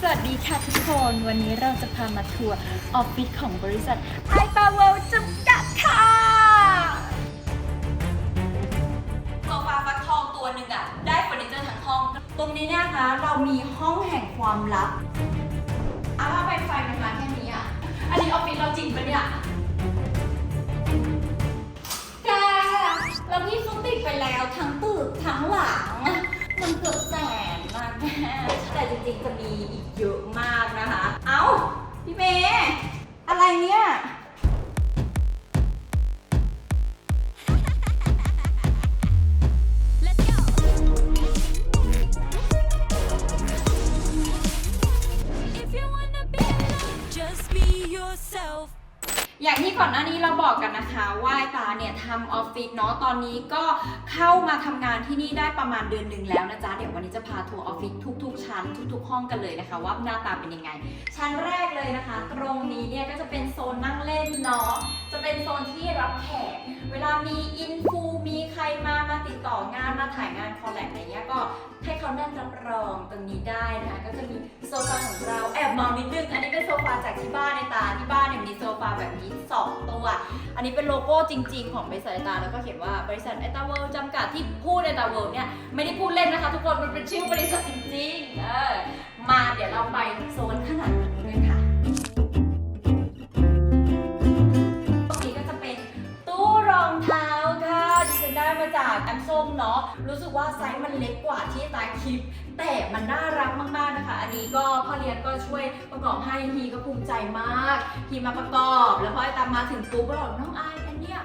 สวัสดีค่ะทุกคน วันนี้เราจะพามาทัวร์ออฟฟิศของบริษัทไอปาเวลจำกัดค่ะโซฟาฟักทองตัวหนึ่งอะได้เฟอร์นิเจอร์ทั้งห้อง ตรงนี้เนี่ยนะคะเรามีห้องแห่งความลับอาว่าไฟไฟมันมาแค่นี้อะอันนี้ออฟฟิศเราจริงปะเนี่ยแกแล้วนี่เขาติดไปแล้วทั้งตึกทั้งหลัง มันเกือบแสนมากแม่แต่จริงๆจะมีอีกเยอะมากนะคะ เอ้า พี่เมย์อะไรเนี่ย อย่างที่ก่อนหน้านี้เราบอกกันนะคะว่าตาเนี่ยทำออฟฟิศเนาะตอนนี้ก็เข้ามาทำงานที่นี่ได้ประมาณเดือนหนึ่งแล้วนะจ๊ะเดี๋ยววันนี้จะพาทัวร์ออฟฟิศทุก ๆ ชั้นทุก ๆ ห้องกันเลยนะคะ ว่าหน้าตาเป็นยังไง ชั้นแรกเลยนะคะ ตรงนี้เนี่ยก็จะเป็นโซนนั่งเล่นเนาะจะเป็นโซนที่รับแขกเวลามีอินฟูมีใครมามาติดต่องานมาถ่ายงานคอลแลกอะไรเงี้ยก็ให้เขานั่งรับรองตรงนี้ได้นะคะก็จะมีโซฟาของเราแอบมองนิดนึงอันนี้เป็นโซฟาจากที่บ้านในตาที่บ้านเนี่ยมีโซฟาแบบนี้สองตัว อันนี้เป็นโลโก้จริง ๆ ของบริษัทไอตาแล้วก็เขียนว่าบริษัทไอตาเวิลด์จำกัดที่พูดไอตาเวิลด์เนี่ยไม่ได้พูดเล่นนะคะทุกคนมันเป็นชื่อบริษัทจริงๆเออมาเดี๋ยวเราไปโซนข้างหลังนี้เลยค่ะ ส้มเนาะรู้สึกว่าไซส์มันเล็กกว่าที่ตาคิด แต่มันน่ารักมากๆนะคะ อันนี้ก็พ่อเลี้ยงก็ช่วยประกอบให้ฮีก็ภูมิใจมากฮีมาประกอบ แล้วพอไอตามมาถึงปุ๊บก็บอกน้องอายอันเนี้ย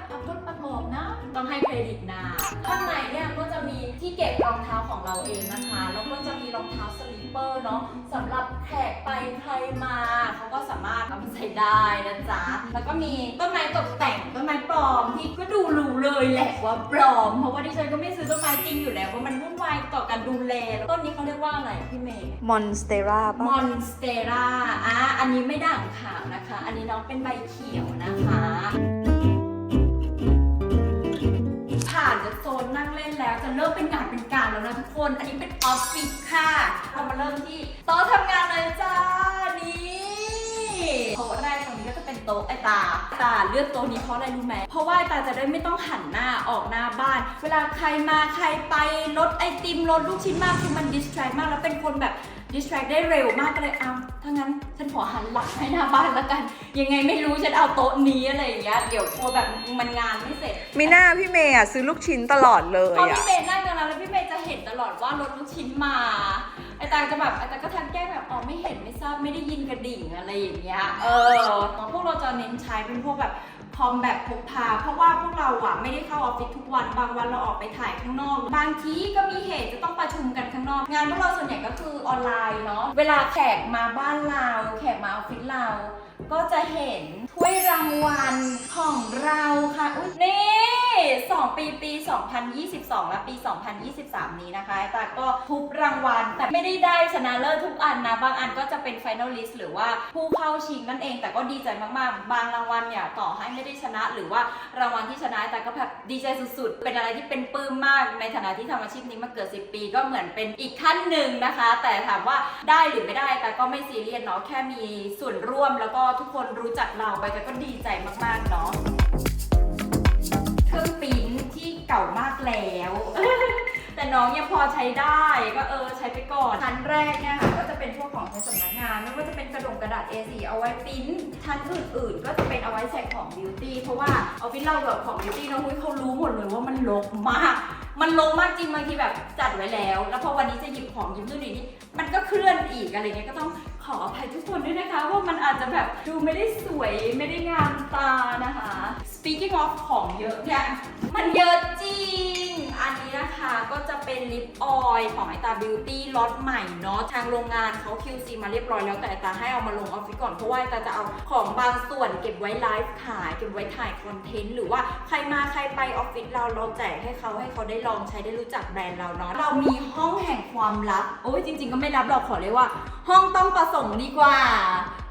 ต้องให้เครดิตนาข้างในเนี่ยก็จะมีที่เก็บรองเท้าของเราเองนะคะ แล้วก็จะมีรองเท้าสลิปเปอร์เนาะสำหรับแขกไปใครมาเขาก็สามารถเอามาใส่ได้นะจ๊ะ แล้วก็มีต้นไม้ตกแต่งต้นไม้ปลอมที่ก็ดูรู้เลยแหละว่าปลอม เพราะว่าดิฉันก็ไม่ซื้อต้นไม้จริงอยู่แล้วเพราะมันวุ่นวายต่อการดูแลแล้วต้นนี้เขาเรียกว่าอะไรอะพี่เมย์มอนสเตรา มอนสเตราอะอันนี้ไม่ด่างขาวนะคะ อันนี้น้องเป็นใบเขียวนะคะ ผ่านจากโซนนั่งเล่นแล้วจะเริ่มเป็นงานเป็นการแล้วนะทุกคน อันนี้เป็นออฟฟิศค่ะ เรามาเริ่มที่โต๊ะทำงานเลยจ้า นี่โต๊ะแรกตรงนี้ เป็นโต๊ะไอตาตาเลือกโต๊ะนี้เพราะอะไรรู้ไหมเพราะว่าไอตาจะได้ไม่ต้องหันหน้าออกหน้าบ้าน เวลาใครมาใครไปรถไอติมรถลูกชิ้นมากคือมันดิสแทรกมากแล้วเป็นคนแบบดิสแทรกได้เร็วมากก็เลยเอาถ้างั้นฉันขอหันหลังให้หน้าบ้านแล้วกัน ยังไงไม่รู้ฉันเอาโต๊ะนี้อะไรอย่างเงี้ยเดี๋ยวกลัวแบบมันงานไม่เสร็จมีหน้าพี่เมย์อะซื้อลูกชิ้นตลอดเลยพออะ พี่เมย์นั่งตรงนั้นแล้วพี่เมย์จะเห็นตลอดว่ารถลูกชิ้นมาไอ้ ตางจะแบบอ้ตางก็ทันแก้แบบอ๋อไม่เห็นไม่ทราบไม่ได้ยินกระดิ่งอะไรอย่างเงี้ยเออพวกเราจะเน้นใช้เป็นพวกแบบคอมแบบพกพา เพราะว่าพวกเราอะไม่ได้เข้าออฟฟิศทุกวันบางวันเราออกไปถ่ายข้างนอก บางทีก็มีเหตุจะต้องประชุมกันข้างนอก งานพวกเราส่วนใหญ่ก็คือออนไลน์เนาะเวลาแขกมาบ้านเรา แขกมาออฟฟิศเรา ก็จะเห็นถ้วยรางวัลของเราค่ะอุ๊ยนี่ 2ปีปี 2022 และปี 2023 นี้นะคะตาก็ทุบรางวัล แต่ไม่ได้ได้ชนะเลิศทุกอันนะ บางอันก็จะเป็น finalist หรือว่าผู้เข้าชิงนั่นเอง แต่ก็ดีใจมากๆ บางรางวัลเนี่ยต่อให้ไม่ได้ชนะหรือว่ารางวัลที่ชนะแต่ก็แบบดีใจสุดๆ เป็นอะไรที่เป็นปลื้มมาก ในฐานะที่ทำอาชีพนี้มาเกือบ10 ปี ก็เหมือนเป็นอีกขั้นหนึ่งนะคะ แต่ถามว่าได้หรือไม่ได้แต่ก็ไม่ซีเรียสเนาะแค่มีส่วนร่วมแล้วก็ทุกคนรู้จักเราไปแต่ก็ดีใจมากๆเนาะ เก่ามากแล้ว แต่น้องยังพอใช้ได้ก็เออใช้ไปก่อนชั้นแรกเนี่ยค่ะก็จะเป็นพวกของในสำนักงานไม่ว่าจะเป็นกระดงกระดาษ A4 เอาไว้ปริ้นชั้นอื่นๆ ก็จะเป็นเอาไว้ใส่ของบิวตี้เพราะว่าออฟฟิศเราแบบของบิวตี้เนาะอุ๊ยเขารู้หมดเลยว่ามันรกมาก มันลงมากจริงบางทีแบบจัดไว้แล้ว แล้วพอวันนี้จะหยิบของหยิบนู่นนี่นี่มันก็เคลื่อนอีกอะไรเงี้ยก็ต้องขออภัยทุกคนด้วยนะคะ ว่ามันอาจจะแบบดูไม่ได้สวยไม่ได้งามตานะคะ speaking of ของเยอะเนี่ยมันเยอะจริง อันนี้นะคะก็จะเป็นลิปออยล์ของไอตาบิวตี้ล็อตใหม่เนาะ ทางโรงงานเขา QC มาเรียบร้อยแล้วแต่ไอตาให้เอามาลงออฟฟิศก่อนเพราะว่าไอตาจะเอาของบางส่วนเก็บไว้ไลฟ์ขาย เก็บไว้ถ่ายคอนเทนต์หรือว่าใครมาใครไปออฟฟิศเราเราแจกให้เขาให้เขาได้ลองใช้ได้รู้จักแบรนด์เราเนาะ เรามีห้องแห่งความลับ โอ้ยจริง ๆ ก็ไม่ลับหรอกขอเรียกว่า ห้องต้องประสงค์ดีกว่า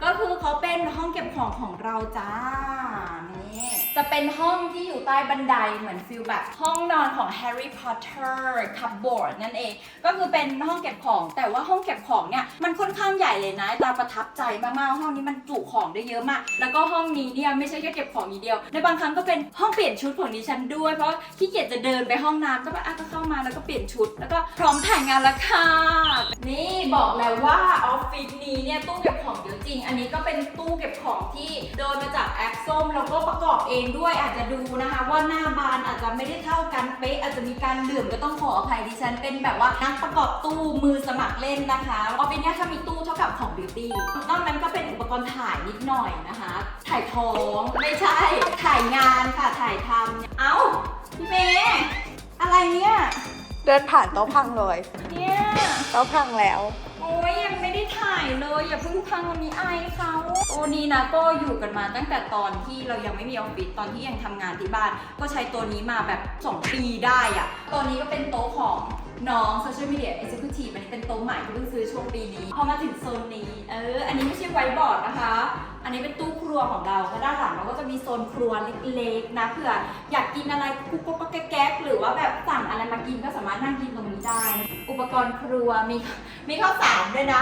ก็คือเขาเป็นห้องเก็บของของเราจ้า จะเป็นห้องที่อยู่ใต้บันไดเหมือนฟิลแบบห้องนอนของแฮร์รี่พอตเตอร์คับบอร์ดนั่นเอง ก็คือเป็นห้องเก็บของ แต่ว่าห้องเก็บของเนี่ยมันค่อนข้างใหญ่เลยนะตาประทับใจมากๆห้องนี้มันจุของได้เยอะมาก แล้วก็ห้องนี้เนี่ยไม่ใช่แค่เก็บของอย่างเดียว ในบางครั้งก็เป็นห้องเปลี่ยนชุดของดิฉันด้วยเพราะขี้เกียจจะเดินไปห้องน้ำก็แบบอะก็เข้ามาแล้วก็เปลี่ยนชุด แล้วก็พร้อมถ่ายงานและค่ะนี่บอกแล้วว่าออฟฟิศนี้เนี่ยตู้เก็บของเยอะจริง อันนี้ก็เป็นตู้เก็บของที่โดนมาจากแอปส้มแล้วก็ประกอบเองด้วยอาจจะดูนะคะ ว่าหน้าบานอาจจะไม่ได้เท่ากันเป๊ะอาจจะมีการเหลื่อมก็ต้องขออภัยดิฉัน เป็นแบบว่านักประกอบตู้มือสมัครเล่นนะคะออฟฟิศเนี่ยถ้ามีตู้เท่ากับของบิวตี้นอกนั้นก็เป็นอุปกรณ์ถ่ายนิดหน่อยนะคะ ถ่ายท้องไม่ใช่ ถ่ายงานค่ะถ่ายทำเอ้าพี่เมย์อะไรเนี่ยเดินผ่านโต๊ะพังเลยเนี่ยโต๊ะพังแล้วโอ้ ยยังไม่ได้ถ่ายเลย อย่าเพิ่งพังวันนี้อายเขาโอ้นี่นะก็อยู่กันมาตั้งแต่ตอนที่เรายังไม่มีออฟฟิศตอนที่ยังทำงานที่บ้าน ก็ใช้ตัวนี้มาแบบ 2 ปีได้อะตัวนี้ก็เป็นโต๊ะของ น้อง Social Media Executive อันนี้เป็นโต๊ะใหม่ที่เพิ่งซื้อช่วงปีนี้ พอมาถึงโซนนี้ เออ อันนี้ไม่ใช่ไวท์บอร์ดนะคะ อันนี้เป็นตู้ครัวของเราก็ด้านหลังเราก็จะมีโซนครัวเล็กๆนะเผื่ออยากกินอะไรกุ๊กกุ๊กแก๊กหรือว่าแบบสั่งอะไรมากินก็สามารถนั่งกินตรงนี้ได้ อุปกรณ์ครัวมีมีข้าวสารด้วยนะ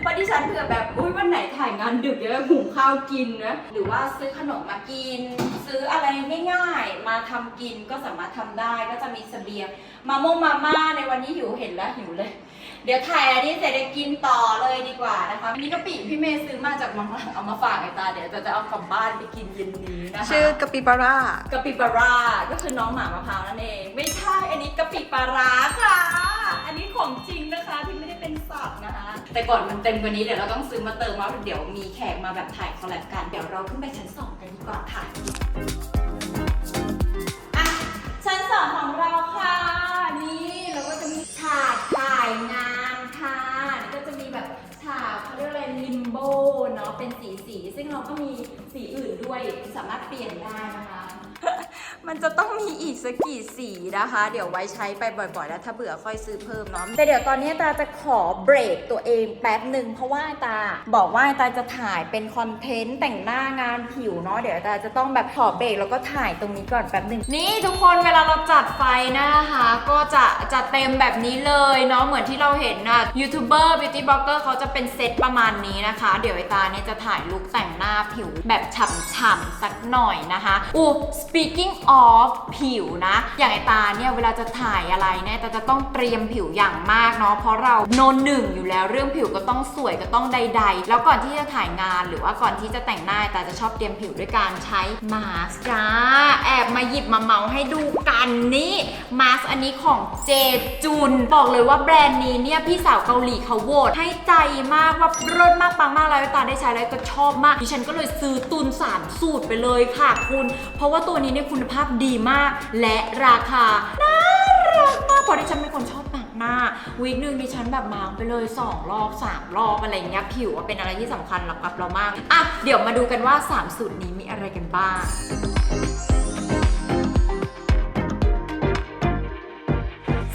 เพราะดิฉันเผื่อแบบอุ้ยวันไหนถ่ายงานดึกเยวแบบหุงข้าวกินนะหรือว่าซื้อขนมมากิน ซื้ออะไรง่ายๆ มาทำกินก็สามารถทำได้ก็จะมีเสบียงมาม่งมาม่าในวันนี้หิวเห็นแล้วหิวเลย เดี๋ยวถ่ายอันนี้เสร็จได้กินต่อเลยดีกว่านะคะอันนี้กะปิพี่เมย์ซื้อมาจากมังลังเอามาฝากไอตาเดี๋ยวจะจะเอากลับบ้านไปกินเย็นนี้นะคะชื่อกะปิบาร่ากะปิปลาร้าก็คือน้องหมามะพร้าวนั่นเอง ไม่ใช่อันนี้กะปิปลาร้าค่ะ อันนี้ของจริงนะคะที่ไม่ได้เป็นสัตว์นะคะ แต่ก่อนมันเต็มกว่านี้เดี๋ยวเราต้องซื้อมาเติมว่าเดี๋ยวมีแขกมาแบบถ่ายคอลแลบกันเดี๋ยวเราขึ้นไปชั้นสองกันดีกว่าค่ะอะชั้นสองของเราค่ะ ก็จะมีถากถ่ายงานค่ะนี่ก็จะมีแบบฉากเขาเรียกอะไรลิมโบเนาะเป็นสีสี ซึ่งเราก็มีสีอื่นด้วยสามารถเปลี่ยนได้นะคะ มันจะต้องมีอีกสักกี่สีนะคะ เดี๋ยวไว้ใช้ไปบ่อยๆ แล้วถ้าเบื่อค่อยซื้อเพิ่มเนาะแต่เดี๋ยวตอนนี้ตาจะขอเบรกตัวเองแป๊บหนึ่งเพราะว่าตาบอกว่าตาจะถ่ายเป็นคอนเทนต์แต่งหน้างานผิวเนาะเดี๋ยวตาจะต้องแบบขอเบรกแล้วก็ถ่ายตรงนี้ก่อนแป๊บหนึ่งนี่ทุกคนเวลาเราจัดไฟนะคะ ก็จะจะเต็มแบบนี้เลยเนาะเหมือนที่เราเห็นนะยูทูบเบอร์บิวตี้บล็อกเกอร์เขาจะเป็นเซตประมาณนี้นะคะ เดี๋ยวไอตาเนี่ยจะถ่ายลุคแต่งหน้าผิวแบบฉ่ำๆสักหน่อยนะคะอู้ speaking of ผิวนะ อย่างไอตาเนี่ยเวลาจะถ่ายอะไรเนี่ยตาจะต้องเตรียมผิวอย่างมากเนาะเพราะเราโนนหนึ่งอยู่แล้วเรื่องผิวก็ต้องสวยก็ต้องใด ๆ แล้วก่อนที่จะถ่ายงานหรือว่าก่อนที่จะแต่งหน้าตาจะชอบเตรียมผิวด้วยการใช้มาสก์จ้าแอบมาหยิบมาเมาให้ดูกันนี่มาสก์อันนี้ของเจจุนบอกเลยว่าแบรนด์นี้เนี่ยพี่สาวเกาหลีเขาโหวตให้ใจมากว่าเลิศมากปังมากแล้วตาได้ใช้แล้วก็ชอบมากดิฉันก็เลยซื้อตุนสามสูตรไปเลยค่ะคุณ เพราะว่าตัวนี้เนี่ยคุณภาพาพดีมาก และราคาน่ารักมากเพราะดิฉันเป็นคนชอบแต่งหน้า วีคหนึ่งดิฉันแบบมาไปเลย 2 รอบ 3 รอบอะไรเงี้ยผิวเป็นอะไรที่สำคัญกับเรามาก อะ เดี๋ยวมาดูกันว่า 3 สูตรนี้มีอะไรกันบ้าง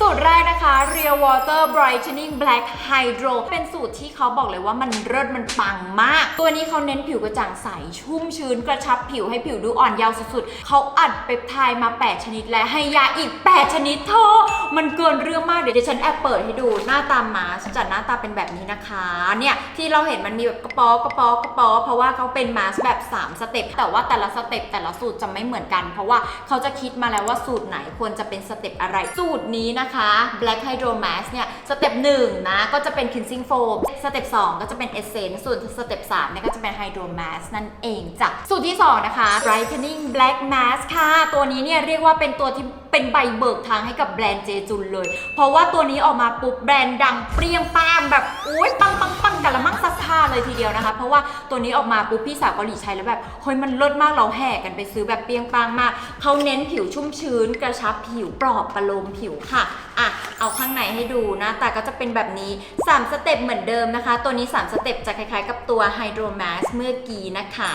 สูตรแรกนะคะ Real Water Brightening Black Hydro เป็นสูตรที่เขาบอกเลยว่ามันเลิศมันปังมาก ตัวนี้เขาเน้นผิวกระจ่างใส ชุ่มชื้นกระชับผิวให้ผิวดูอ่อนเยาว์สุดๆ เขาอัดเปปไทด์มา 8 ชนิดและให้ยาอีก 8 ชนิดเธอมันเกินเรื่องมาก เดี๋ยวดิฉันแอบเปิดให้ดูหน้าตามาสจัดหน้าตาเป็นแบบนี้นะคะ เนี่ยที่เราเห็นมันมีแบบกระป๋อกระป๋อกระป๋อเพราะว่าเขาเป็นมาสแบบ 3 สเต็ปแต่ว่าแต่ละสเต็ปแต่ละสูตรจะไม่เหมือนกัน เพราะว่าเขาจะคิดมาแล้วว่าสูตรไหนควรจะเป็นสเต็ปอะไรสูตรนี้นะคะ Black Hydro Mask เนี่ย สเต็ปหนึ่งนะ ก็จะเป็น cleansing foam สเต็ปสองก็จะเป็น essence ส่วนสเต็ปสามเนี่ยก็จะเป็น hydro mask นั่นเองจ้ะ สูตรที่สองนะคะ brightening black mask ค่ะ ตัวนี้เนี่ยเรียกว่าเป็นตัวที่ เป็นใบเบิกทางให้กับแบรนด์เจจุนเลย เพราะว่าตัวนี้ออกมาปุ๊บแบรนด์ดังเปรี้ยงป้างแบบอุ้ยปังปังปังกันละมั่งซัดท่าเลยทีเดียวนะคะ เพราะว่าตัวนี้ออกมาปุ๊บพี่สาวเกาหลีใช้แล้วแบบเฮ้ยมันเลิศมากเราแห่กันไปซื้อแบบเปรี้ยงปางมากเขาเน้นผิวชุ่มชื้นกระชับผิวปลอบประโลมผิวค่ะอะ เอาข้างในให้ดูหน้าตาก็จะเป็นแบบนี้ 3 สเต็ปเหมือนเดิมนะคะ ตัวนี้ 3 สเต็ปจะคล้ายๆ กับตัว Hydro Mask เมื่อกี้นะคะ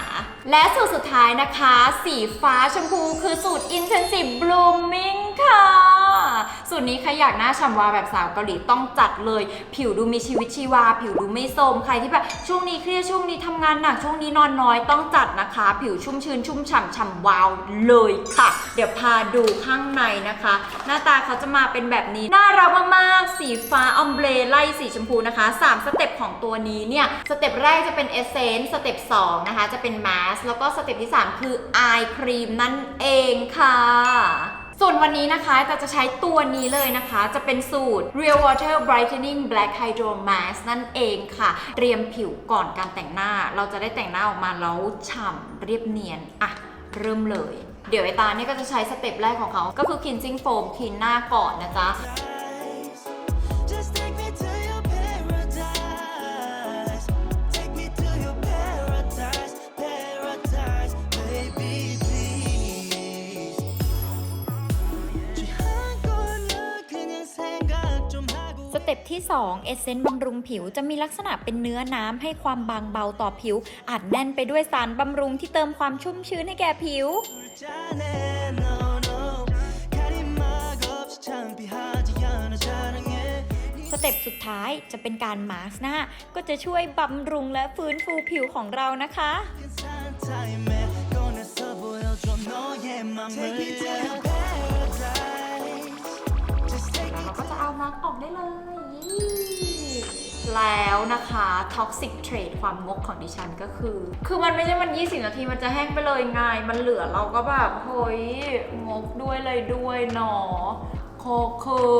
และสูตรสุดท้ายนะคะ สีฟ้าชมพูคือสูตร Intensive Blooming ค่ะสูตรนี้ใครอยากหน้าฉ่ำวาวแบบสาวเกาหลีต้องจัดเลย ผิวดูมีชีวิตชีวา ผิวดูไม่โทรมใครที่แบบช่วงนี้เครียดช่วงนี้ทำงานหนักช่วงนี้นอนน้อยต้องจัดนะคะ ผิวชุ่มชื้นชุ่มฉ่ำฉ่ำวาวเลยค่ะ เดี๋ยวพาดูข้างในนะคะ หน้าตาเขาจะมาเป็นแบบนี้น่ารักมากๆสีฟ้าออมเบรไล่สีชมพูนะคะ3สเต็ปของตัวนี้เนี่ยสเต็ปแรกจะเป็นเอเซนส์สเต็ป2นะคะจะเป็นมาสแล้วก็สเต็ปที่3คืออายครีมนั่นเองค่ะ วนวันนี้นะคะแต่จะใช้ตัวนี้เลยนะคะ จะเป็นสูตร Real Water Brightening Black Hydro Mask นั่นเองค่ะ เตรียมผิวก่อนการแต่งหน้า เราจะได้แต่งหน้าออกมาแล้วฉ่ำเรียบเนียน อะ เริ่มเลย เดี๋ยวไอตาเนี่ยก็จะใช้สเต็ปแรกของเขา ก็คือ cleansing foam คลีนหน้าก่อนนะจ๊ะ เต็ปที่ 2 เอเซนต์บำรุงผิวจะมีลักษณะเป็นเนื้อน้ำให้ความบางเบาต่อผิวอัดแน่นไปด้วยสารบำรุงที่เติมความชุ่มชื้นให้แก่ผิว สเต็ปสุดท้ายจะเป็นการมาสกหน้า ก็จะช่วยบำรุงและฟื้นฟูผิวของเรานะคะ ร์กออกได้เลย แล้วนะคะท็อกซิกเทรดความงกของดิฉันก็คือ คือมันไม่ใช่มัน 20 นาทีมันจะแห้งไปเลยไงมันเหลือเราก็แบบเฮ้ยงกด้วยเลยด้วยเนาะ คคือ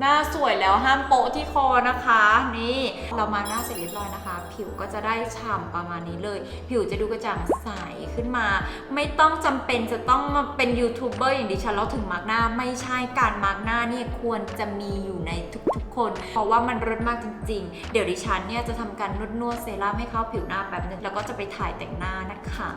หน้าสวยแล้วห้ามโปะที่คอนะคะ นี่เรามาหน้าเสร็จเรียบร้อยนะคะ ผิวก็จะได้ฉ่ำประมาณนี้เลย ผิวจะดูกระจ่างใสขึ้นมา ไม่ต้องจำเป็นจะต้องมาเป็นยูทูบเบอร์อย่างดิฉันแล้วถึงมาร์กหน้า ไม่ใช่การมาร์กหน้าเนี่ยควรจะมีอยู่ในทุกๆคน เพราะว่ามันรสมากจริง ๆ เดี๋ยวดิฉันเนี่ยจะทำการนวดนวดเซรั่มให้เข้าผิวหน้าแบบนึงแล้วก็จะไปถ่ายแต่งหน้านะคะ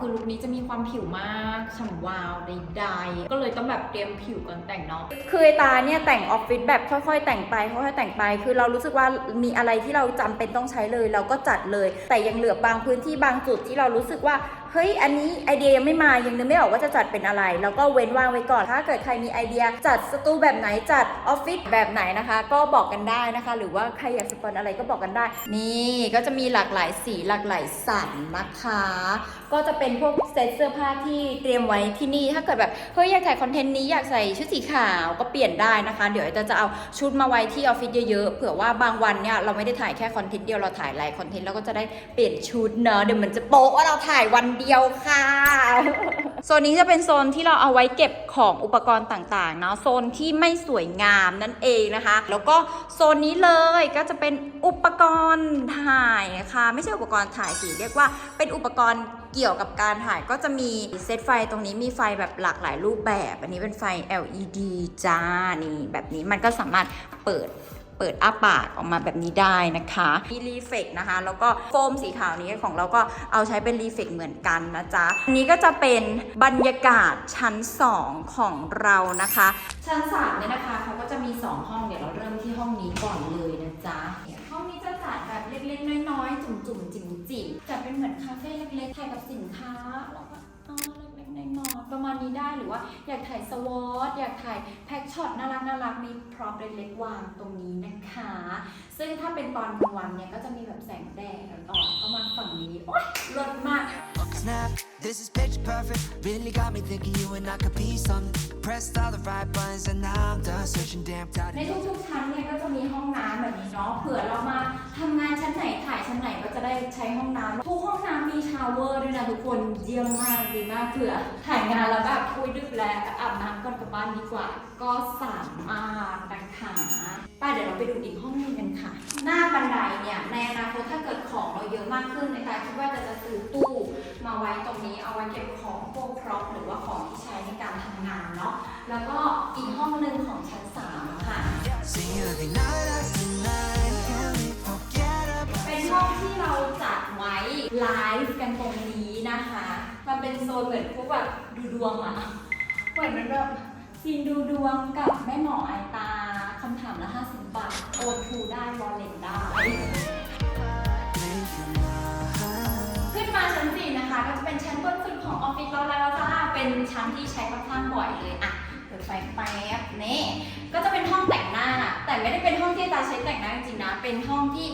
คือลุคนี้จะมีความผิวมากฉ่ำวาวใดๆก็เลยต้องแบบเตรียมผิวก่อนแต่งเนาะคือไอตาเนี่ยแต่งออฟฟิศแบบค่อยๆ แต่งไปค่อยๆแต่งไป คือเรารู้สึกว่ามีอะไรที่เราจำเป็นต้องใช้เลยเราก็จัดเลย แต่ยังเหลือบางพื้นที่บางจุดที่เรารู้สึกว่า เฮ้ยอันนี้ไอเดียยังไม่มายังนึกไม่ออกว่าจะจัดเป็นอะไร แล้วก็เว้นว่างไว้ก่อน ถ้าเกิดใครมีไอเดียจัดสตูแบบไหนจัดออฟฟิศแบบไหนนะคะ ก็บอกกันได้นะคะ หรือว่าใครอยากสปอนอะไรก็บอกกันได้ นี่ก็จะมีหลากหลายสีหลากหลายสันนะคะ ก็จะเป็นพวกเซตเสื้อผ้าที่เตรียมไว้ที่นี่ถ้าเกิดแบบเฮ้ยอยากถ่ายคอนเทนต์นี้อยากใส่ชุดสีขาวก็เปลี่ยนได้นะคะ เดี๋ยวจะจะเอาชุดมาไว้ที่ออฟฟิศเยอะๆเผื่อว่าบางวันเนี่ยเราไม่ได้ถ่ายแค่คอนเทนต์เดียวเราถ่ายหลายคอนเทนต์แล้วก็จะได้เปลี่ยนชุดเนอะเดี๋ยวมันจะโป๊ะว่าเราถ่ายวันเดียวค่ะ โซนนี้จะเป็นโซนที่เราเอาไว้เก็บของอุปกรณ์ต่างๆเนาะโซนที่ไม่สวยงามนั่นเองนะคะ แล้วก็โซนนี้เลยก็จะเป็นอุปกรณ์ถ่ายค่ะ ไม่ใช่อุปกรณ์ถ่ายสิเรียกว่าเป็นอุปกรณ์เกี่ยวกับการถ่ายก็จะมีเซตไฟตรงนี้มีไฟแบบหลากหลายรูปแบบ อันนี้เป็นไฟ LED จ้านี่แบบนี้มันก็สามารถเปิด เปิดอ้าปากออกมาแบบนี้ได้นะคะ มีรีเฟกนะคะ แล้วก็โฟมสีขาวนี้ของเราก็เอาใช้เป็นรีเฟกเหมือนกันนะจ๊ะอันนี้ก็จะเป็นบรรยากาศชั้น 2 ของเรานะคะ ชั้น3เนี่ยนะคะเขาก็จะมี 2 ห้องเดี๋ยวเราเริ่มที่ห้องนี้ก่อนเลยนะจ๊ะห้องนี้จะจัดแบบเล็กๆน้อยๆจุ่มๆจิ๋มๆจัดเป็นเหมือนคาเฟ่เล็กๆถ่ายกับสินค้า ประมาณนี้ได้หรือว่าอยากถ่ายสวอตอยากถ่ายแพ็กช็อตน่ารักน่ารักมีพร็อพเล็กๆวางตรงนี้นะคะ ซึ่งถ้าเป็นตอนกลางวันเนี่ยก็จะมีแบบแสงแดดอ่อนเข้ามาฝั่งนี้โอ๊ยรดมาก Snap, this is picture perfect. Really got me thinking you and I could be something. Pressed all the right buttons and now I'm done searching. Damn tired. ในทุกๆชั้นเนี่ยก็จะมีห้องน้ำแบบนี้เนาะเผื่อเรามาทำงานชั้นไหนถ่ายชั้นไหนก็จะได้ใช้ห้องน้ำทุกห้องน้ำมีชาวเวอร์ด้วยนะทุกคนเยี่ยมมากดีมากเผื่อถ่ายงานแล้วแบบคุยดึกแล้วอาบน้ำก่อนกลับบ้านดีกว่า ก็สามารถนะคะป้าเดี๋ยวเราไปดูอีกห้องนึงกันค่ะ หน้าบันไดเนี่ยในอนาคตถ้าเกิดของเราเยอะมากขึ้นในการคิดว่าจะจะซื้อตู้ มาไว้ตรงนี้เอาไว้เก็บของพวกพร็อพหรือว่าของที่ใช้ในการทำงานเนาะแล้วก็อีกห้องหนึ่งของชั้นสามค่ะ เป็นห้องที่เราจัดไว้ไลฟ์กันตรงนี้นะคะ มันเป็นโซนเหมือนพวกแบบดูดวงอะเหมือนมันแบบซีนดูดวงกับแม่หมอไอตาคำถามละ50บาทโอนทูได้วอลเล็ตได้ นะคะ ก็จะเป็นชั้นบนสุดของออฟฟิศเราแล้วจ้าเป็นชั้นที่ใช้ค่อนข้างบ่อยเลยอะเปิดไฟแป๊บนี่ก็จะเป็นห้องแต่งหน้า แต่ไม่ได้เป็นห้องที่ตาใช้แต่งหน้าจริงๆนะ เป็นห้องที่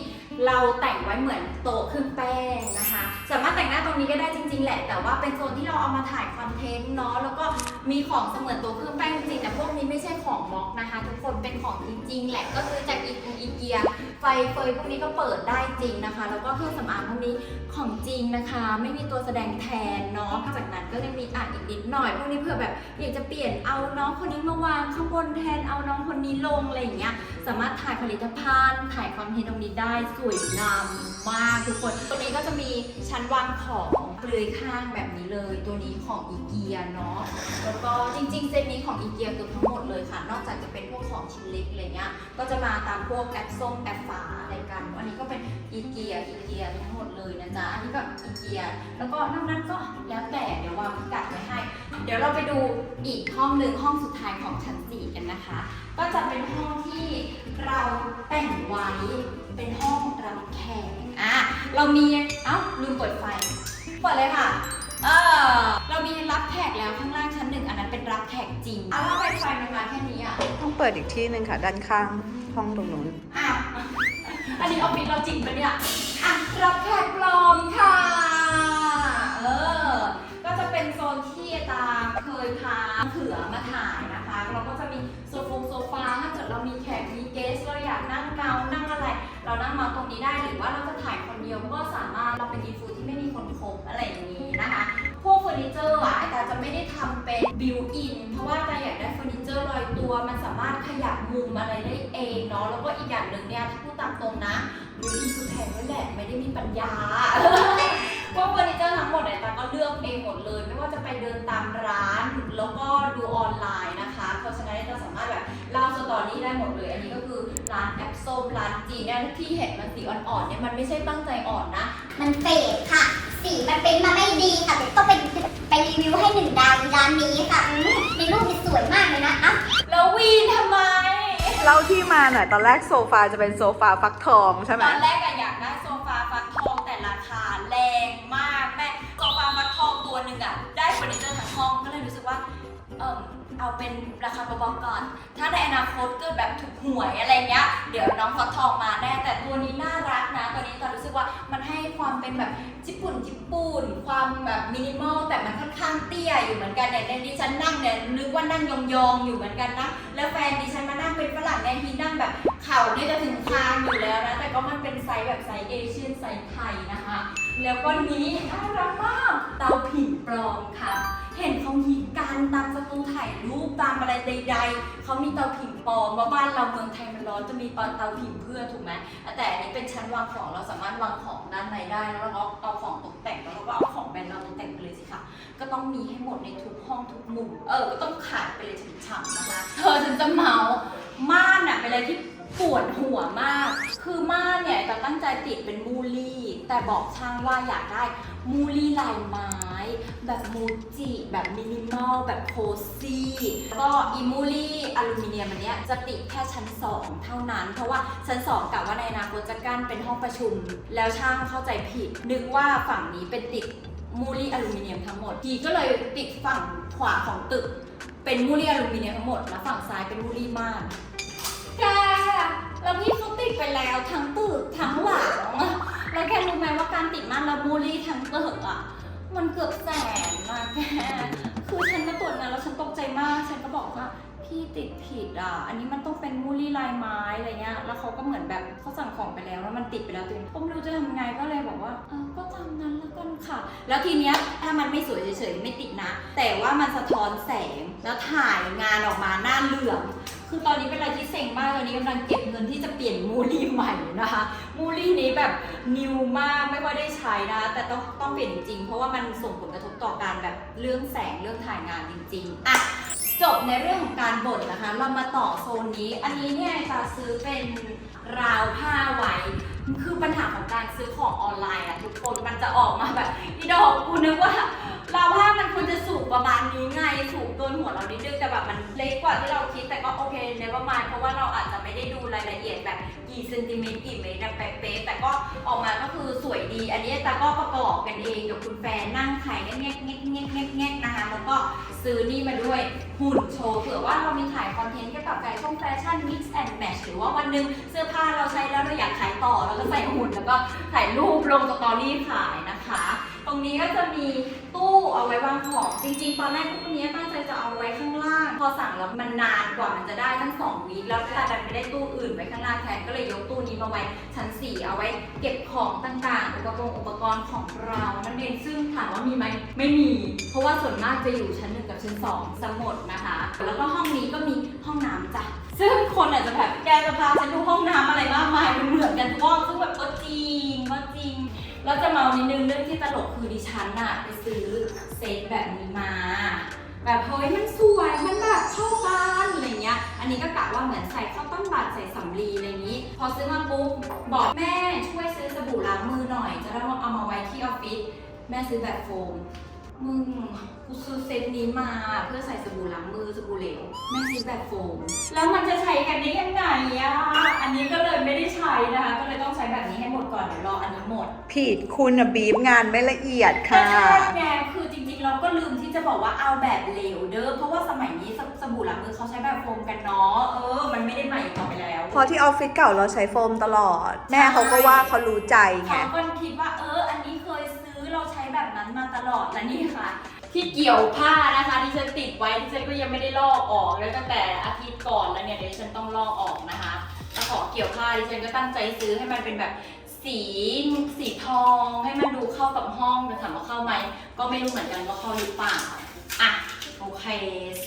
เราแต่งไว้เหมือนโต๊ะเครื่องแป้งนะคะ สามารถแต่งหน้าตรงนี้ก็ได้จริง ๆ แหละ แต่ว่าเป็นโซนที่เราเอามาถ่ายคอนเทนต์เนาะ แล้วก็มีของเสมือนตัวเครื่องแป้งจริงแต่พวกนี้ไม่ใช่ของม็อกนะคะ ทุกคนเป็นของจริง ๆ แหละ ก็ซื้อจากอีกูอีเกีย ไฟเฟยพวกนี้ก็เปิดได้จริงนะคะ แล้วก็เครื่องสำอางพวกนี้ของจริงนะคะ ไม่มีตัวแสดงแทนเนาะ จากนั้นก็จะมีอะอีกนิดหน่อย พวกนี้เผื่อแบบอยากจะเปลี่ยนเอาน้องคนนี้มาวางข้างบนแทน เอาน้องคนนี้ลงอะไรอย่างเงี้ย สามารถถ่ายผลิตภัณฑ์ ถ่ายคอนเทนต์ตรงนี้ได้สวยงามมากทุกคน ตัวนี้ก็จะมีชั้นวางของเปลือยข้างแบบนี้เลย ตัวนี้ของอีเกียเนาะ แล้วก็จริงๆ เซตนี้ของอีเกียเกือบทั้งหมดเลยค่ะ นอกจากจะเป็นพวกของชิ้นเล็กอะไรเงี้ย ก็จะมาตามพวกแอปส้มแอปฝาอะไรกัน อันนี้ก็เป็นอีเกียอีเกียทั้งหมดเลยนะจ๊ะ อันนี้ก็อีเกีย แล้วก็นอกนั้นก็แล้วแต่เดี๋ยววางพิกัดไว้ให้ เดี๋ยวเราไปดูอีกห้องหนึ่งห้องสุดท้ายของช น4กันนะคะ ก็จะเป็นห้องที่เราแต่งไว้เป็นห้องรับแขกอะเรามีเอ้าลืมเปิดไฟเปิดเลยค่ะเออเรามีรับแขกแล้วข้างล่างชั้นหนึ่งอันนั้นเป็นรับแขกจริงอ้าวแล้วไฟไฟมันมาแค่นี้อะต้องเปิดอีกที่หนึ่งค่ะ ด้านข้างห้องตรงนู้นอ้าวอันนี้ออฟฟิศเราจริงปะเนี่ยอะรับแขกปลอมค่ะเออก็จะเป็นโซนที่อาตาเคยพาเขือมา เรานั่งมาตรงนี้ได้หรือว่าเราจะถ่ายคนเดียวก็สามารถเราเป็นอินฟูที่ไม่มีคนคบอะไรอย่างนี้นะคะ พวกเฟอร์นิเจอร์อะอาจารย์จะไม่ได้ทำเป็นบิวอินเพราะว่าอาจารย์อยากได้เฟอร์นิเจอร์ลอยตัว มันสามารถขยับมุมอะไรได้เองเนาะแล้วก็อีกอย่างหนึ่งเนี่ยถ้าพูดตามตรงนะบิวอินคือแพงด้วยแหละไม่ได้มีปัญญาพวกเฟอร์นิเจอร์ทั้งหมดเนี่ยต่ก็เลือกเองหมดเลย ไม่ว่าจะไปเดินตามร้าน แล้วก็ดูออนไลน์นะคะ ราะฉะนั้นเราสามารถแบบเล่าสตอรี่ได้หมดเลย อันนี้ก็คือร้านแอปส้มร้านจีนเนี่ยที่เห็นมันสีอ่อนๆเนี่ยมันไม่ใช่ตั้งใจอ่อนนะ มันเฟดค่ะ สีมันเป็นมาไม่ดีค่ะเดี๋ยวต้องไปไปรีวิวให้หนึ่งดาวร้านนี้ค่ะอืมในรูปนี่สวยมากเลยนะอะแล้ววีนทำไม เล่าที่มาหน่อยตอนแรกโซฟาจะเป็นโซฟาฟักทองใช่ไหม ตอนแรกอะอยากได้โซฟาฟักทองแต่ราคาแรงมากแม่โซฟาฟักทองตัวหนึ่งอะได้เฟอร์นิเจอร์ เออเอาเป็นราคาเบาๆก่อน ถ้าในอนาคตเกิดแบบถูกหวยอะไรเงี้ย เดี๋ยวน้องฟักทองมาแน่ แต่ตัวนี้น่ารักนะ ตัวนี้ตอนรู้สึกว่ามันให้ความเป็นแบบญี่ปุ่นญี่ปุ่น ความแบบมินิมอล แต่มันค่อนข้างเตี้ยอยู่เหมือนกันเนี่ยในดิฉันนั่งเนี่ยนึกว่านั่งยองๆ อยู่เหมือนกันนะ แล้วแฟนดิฉันมานั่งเป็นฝรั่งในทีนั่งแบบเข่าเนี่ยจะถึงคางอยู่แล้วนะ แต่ก็มันเป็นไซส์แบบไซส์เอเชียนไซส์ไทยนะคะ แล้วก็นี้น่ารักมากเตาผิงปลอมค่ะ เห็นเขาฮิตกันตามสตูถ่ายรูปตามอะไรใด ๆเขามีเตาผิงปลอมว่าบ้านเราเมืองไทยมันร้อนจะมีเตาผิงเพื่อถูกไหมแต่อันนี้เป็นชั้นวางของเราสามารถวางของด้านในได้แล้วเราก็เอาของตกแต่งแล้วเราก็เอาของแบรนด์เราตกแต่งไปเลยสิค่ะก็ต้องมีให้หมดในทุกห้องทุกมุมเออก็ต้องขายไปเลยฉ่ำๆนะคะ เธอฉันจะเมาม่านอะเป็นอะไรที่ ปวดหัวมาก คือม่านเนี่ยจะตั้งใจติดเป็นมูลี่ แต่บอกช่างว่าอยากได้มูลี่ลายไม้ แบบมูจิแบบมินิมอลแบบโคซี่แล้วก็อีมูลี่อลูมิเนียมอันเนี้ยจะติดแค่ชั้น 2 เท่านั้น เพราะว่าชั้น 2กะว่าในอนาคตจะกั้นเป็นห้องประชุม แล้วช่างเข้าใจผิด นึกว่าฝั่งนี้เป็นติดมูลี่อลูมิเนียมทั้งหมดทีก็เลยติดฝั่งขวาของตึก เป็นมูลี่อลูมิเนียมทั้งหมด แล้วฝั่งซ้ายเป็นมูลี่ม่าน แกแล้วพี่เขาติดไปแล้วทั้งตึกทั้งหลัง แล้วแกรู้ไหมว่าการติดม่านแล้วมูลี่ทั้งตึกอะ มันเกือบแสนนะแก คือฉันมาตรวจงานแล้วฉันตกใจมาก ฉันก็บอกว่าพี่ติดผิดอะ อันนี้มันต้องเป็นมูลี่ลายไม้อะไรเงี้ย แล้วเขาก็เหมือนแบบเขาสั่งของไปแล้วแล้วมันติดไปแล้วตัวเองก็ไม่รู้จะทำไงก็เลยบอกว่าเออก็ตามนั้นแล้วกันค่ะ แล้วทีเนี้ยถ้ามันไม่สวยเฉยๆไม่ติดนะ แต่ว่ามันสะท้อนแสงแล้วถ่ายงานออกมาหน้าเหลือง คือตอนนี้เป็นอะไรที่เซ็งมากตอนนี้กำลังเก็บเงินที่จะเปลี่ยนมูลี่ใหม่นะคะมูลี่นี้แบบนิวมากไม่ค่อยได้ใช้นะแต่ต้องต้องเปลี่ยนจริงเพราะว่ามันส่งผลกระทบต่อการแบบเรื่องแสงเรื่องถ่ายงานจริงๆอะจบในเรื่องของการบ่นนะคะ เรามาต่อโซนนี้ อันนี้เนี่ยจะซื้อเป็นราวผ้าไว้คือปัญหาของการซื้อของออนไลน์อะทุกคนมันจะออกมาแบบอีดอกกูนึกว่า เราว่ามันควรจะสูงประมาณนี้ไงสูงเกินหัวเรานิดนึงแต่แบบมันเล็กกว่าที่เราคิดแต่ก็โอเคเนประมาณเพราะว่าเราอาจจะไม่ได้ดูรายละเอียดแบบกี่เซนติเมตรกี่เมตรแบบเป๊ะๆแต่ก็ออกมาก็คือสวยดี อันนี้ตาก็ประกอบกันเองกับคุณแฟนนั่งถ่ายแงกแงกแงกแงกแงกแงกนะคะแล้วก็ซื้อนี่มาด้วยหุ่นโชว์เผื่อว่าเรามีถ่ายคอนเทนต์เกี่ยวกับแฟชั่นแฟชั่น mix and match หรือว่าวันหนึ่งเสื้อผ้าเราใช้แล้วเราอยากขายต่อเราก็ใส่หุ่นแล้วก็ถ่ายรูปลงสตอรี่ขายนะคะ ตรงนี้ก็จะมีตู้เอาไว้วางของ จริงๆ ตอนแรกตู้นี้ตั้งใจจะเอาไว้ข้างล่าง พอสั่งแล้วมันนานกว่ามันจะได้ทั้งสองวีคแล้วถ้าดันไม่ได้ตู้อื่นไว้ข้างล่างแทนก็เลยยกตู้นี้มาไว้ชั้น4เอาไว้เก็บของต่างๆอุปกรณ์อุปกรณ์ของเรานั่นเองซึ่งถามว่ามีไหมไม่มี เพราะว่าส่วนมากจะอยู่ชั้นหนึ่งกับชั้นสองสมดนะคะ แล้วก็ห้องนี้ก็มีห้องน้ำจ้ะซึ่งคนอาจจะแบบแกจะพาฉันดูห้องน้ำอะไรมากมายมันเหมือนกันทุกห้องซึ่งแบบก็จริงก็จริง แล้วจะเมานิดนึงเรื่องที่ตลกคือดิฉันอะไปซื้อเซตแบบนี้มา แบบเฮ้ยมันสวยมันแบบเข้ากันอะไรเงี้ย อันนี้ก็กะว่าเหมือนใส่ข้าวต้นบาทใส่สำลีอะไรนี้ พอซื้อมาปุ๊บบอกแม่ช่วยซื้อสบู่ล้างมือหน่อย จะได้เอามาไว้ที่ออฟฟิศแม่ซื้อแบบโฟมมึงกูซื้อเซตนี้มาเพื่อใส่สบู่ล้างมือสบู่เหลวแม่ซื้อแบบโฟม แล้วมันจะใช้กันได้ยังไงอะอันนี้ก็ นะคะ ก็เลยต้องใช้แบบนี้ให้หมดก่อนเดี๋ยวรออันนี้หมดผิดคุณอะบีบงานไม่ละเอียดแต่ค่ะ ใช่ไงคือจริงๆเราก็ลืมที่จะบอกว่าเอาแบบเหลวเด้อเพราะว่าสมัยนี้สสบู่ล้างมือเขาใช้แบบโฟมกันเนาะเออ มันไม่ได้ใหม่อีกต่อไปแล้วพอที่ออฟฟิศเก่าเราใช้โฟมตลอด แม่เขาก็ว่าเขารู้ใจไง เขาก็คิดว่าเออ อันนี้เคยซื้อเราใช้แบบนั้นมาตลอดและนี่ค่ะ ที่เกี่ยวผ้านะคะที่ฉันติดไว้ที่ฉันก็ยังไม่ได้ลอกออกแล้วตั้งแต่อาทิตย์ก่อนแล้วเนี่ยเดี๋ยวฉันต้องลอกออกนะคะ แล้วขอเกี่ยวผ้าดิฉันก็ตั้งใจซื้อให้มันเป็นแบบสีสีทองให้มันดูเข้ากับห้องแต่ถามว่าเข้าไหมก็ไม่รู้เหมือนกันว่าเข้าหรือเปล่าอะโอเค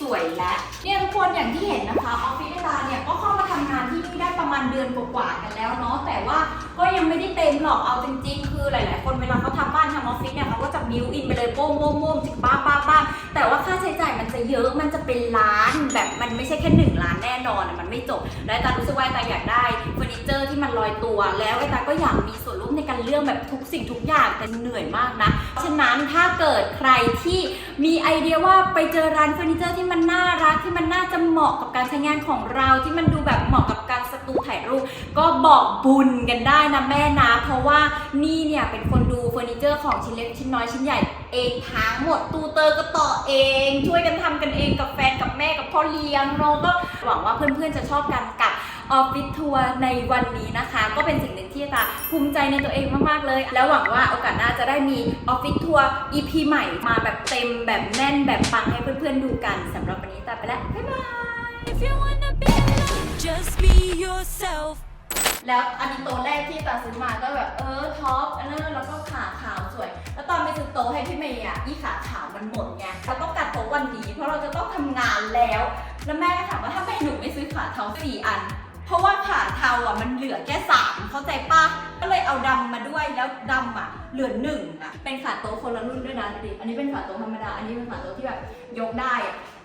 สวยแล้วเนี่ยทุกคนอย่างที่เห็นนะคะออฟฟิศเวลาเนี่ยก็เข้ามาทำงานที่นี่ได้ประมาณเดือนกว่าๆกันแล้วเนาะแต่ว่า ก็ยังไม่ได้เต็มหรอกเอาจริงๆ คือหลายๆ คนเวลาเขาทำบ้านทำออฟฟิศเนี่ยเขาก็จะบิวอินไปเลยโป้งโป้งโป้งจิกป้าป้าป้าแต่ว่าค่าใช้จ่ายมันจะเยอะมันจะเป็นล้านแบบมันไม่ใช่แค่หนึ่งล้านแน่นอนอะมันไม่จบ แล้วไอ้ตารู้สึกว่าไอ้ตาอยากได้เฟอร์นิเจอร์ที่มันลอยตัว แล้วไอ้ตาก็อยากมีส่วนร่วมในการเลือกแบบทุกสิ่งทุกอย่างแต่เหนื่อยมากนะฉะนั้นถ้าเกิดใครที่มีไอเดียว่าไปเจอร้านเฟอร์นิเจอร์ที่มันน่ารักที่มันน่าจะเหมาะกับการใช้งานของเราที่มันดูแบบเหมาะกับการสตูถ่ายรูปก็บอกบุญกันได้ได้นะแม่นะเพราะว่านี่เนี่ยเป็นคนดูเฟอร์นิเจอร์ของชิ้นเล็กชิ้นน้อยชิ้นใหญ่เองทั้งหมดตูเตอร์ก็ต่อเอง ช่วยกันทำกันเองกับแฟนกับแม่กับพ่อเลี้ยงเราก็หวังว่าเพื่อนๆจะชอบกันกับออฟฟิศทัวร์ในวันนี้นะคะ ก็เป็นสิ่งหนึ่งที่ตาภูมิใจในตัวเองมากๆเลย แล้วหวังว่าโอกาสหน้าจะได้มีออฟฟิศทัวร์ EP ใหม่มาแบบเต็มแบบแน่นแบบปังให้เพื่อนๆดูกันสำหรับวันนี้ตาไปแล้ว บ๊ายบาย If you wanna be alone, just be yourself. แล้วอันนี้โต๊ะแรกที่ตาซื้อมาก็แบบเออท็อปอันนั้นแล้วก็ขาขาวสวย แล้วตอนไปซื้อโต๊ะให้พี่เมย์อะอีขาขาวมันหมดไงเราต้องการโต๊ะวันนี้เพราะเราจะต้องทำงานแล้ว แล้วแม่ก็ถามว่าถ้าไม่หนูไม่ซื้อขาเทาสี่อัน เพราะว่าขาเทาอะมันเหลือแค่สามเข้าใจปะก็เลยเอาดำมาด้วยแล้วดำอะเหลือหนึ่งอะเป็นขาโต๊ะคนละรุ่นด้วยนะดิอันนี้เป็นขาโต๊ะธรรมดาอันนี้เป็นขาโต๊ะที่แบบยกได้